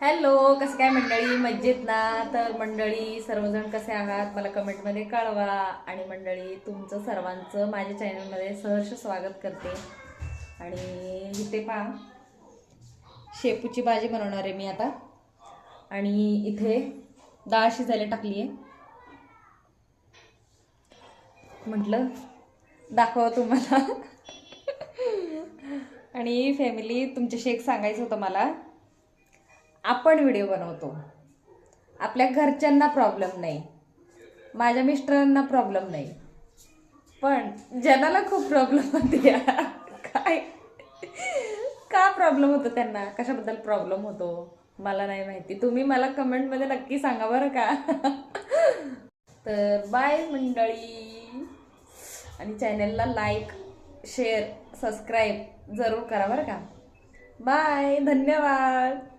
Hello कसं काय मंडळी? मज्जेत ना? तर मंडळी सर्वजण कसे आहात? मला कमेंटमध्ये कळवा. आणि मंडळी तुमचं सर्वांचं माझ्या चॅनलमध्ये सहर्ष स्वागत करते. आणि इथे पहा शेपूची भाजी बनवणार आहे मी आता. आणि इथे डाळ शिजायला टाकली आहे म्हटलं दाखवा तुम्हाला. आणि फॅमिली तुमच्याशी एक सांगायचं होतं मला. आपण व्हिडिओ बनवतो. आपल्या घरच्यांना प्रॉब्लेम नाही. माझ्या मिस्टरांना प्रॉब्लेम नाही. पण जनाला खूप प्रॉब्लेम होते. काय? का प्रॉब्लेम होतो त्यांना? कशाबद्दल प्रॉब्लेम होतो? मला नाही माहिती. तुम्ही मला कमेंटमध्ये नक्की सांगा बरं का? तर बाय मंडळी. आणि चॅनलला लाईक शेअर सबस्क्राईब जरूर करा बरं का? बाय धन्यवाद.